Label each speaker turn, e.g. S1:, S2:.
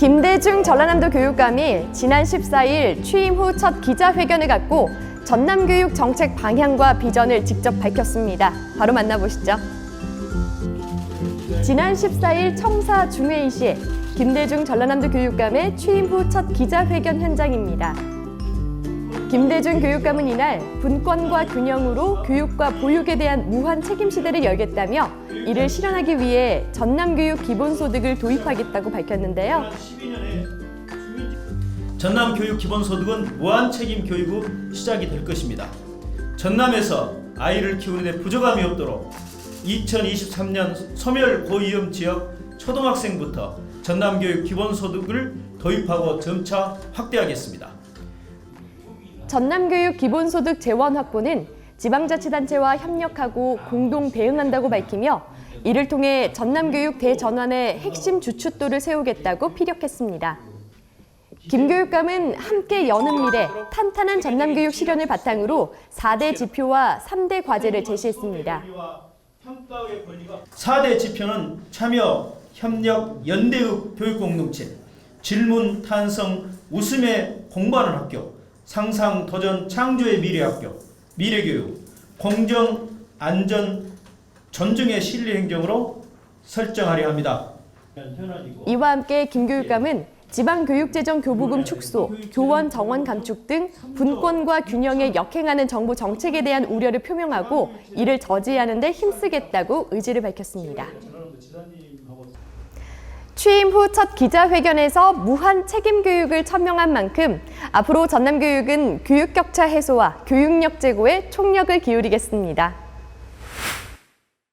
S1: 김대중 전라남도 교육감이 지난 14일 취임 후 첫 기자회견을 갖고 전남교육 정책 방향과 비전을 직접 밝혔습니다. 바로 만나보시죠. 지난 14일 청사 중회의실 김대중 전라남도 교육감의 취임 후 첫 기자회견 현장입니다. 김대중 교육감은 이날 분권과 균형으로 교육과 보육에 대한 무한 책임 시대를 열겠다며 이를 실현하기 위해 전남교육 기본소득을 도입하겠다고 밝혔는데요.
S2: 전남 교육 기본소득은 무한 책임 교육 후 시작이 될 것입니다. 전남에서 아이를 키우는 데 부족함이 없도록 2023년 소멸 고위험 지역 초등학생부터 전남 교육 기본소득을 도입하고 점차 확대하겠습니다.
S1: 전남교육 기본소득 재원 확보는 지방자치단체와 협력하고 공동 대응한다고 밝히며 이를 통해 전남교육 대전환의 핵심 주춧돌을 세우겠다고 피력했습니다. 김 교육감은 함께 여는 미래, 탄탄한 전남교육 실현을 바탕으로 4대 지표와 3대 과제를 제시했습니다.
S2: 4대 지표는 참여, 협력, 연대의 교육 공동체, 질문, 탄성, 웃음에 공부하는 학교, 상상, 도전, 창조의 미래 학교, 미래 교육, 공정, 안전, 존중의 신뢰 행정으로 설정하려 합니다.
S1: 이와 함께 김 교육감은 지방교육재정 교부금 축소, 교원 정원 감축 등 분권과 균형에 역행하는 정부 정책에 대한 우려를 표명하고 이를 저지하는 데 힘쓰겠다고 의지를 밝혔습니다. 취임 후 첫 기자회견에서 무한 책임 교육을 천명한 만큼 앞으로 전남 교육은 교육 격차 해소와 교육력 제고에 총력을 기울이겠습니다.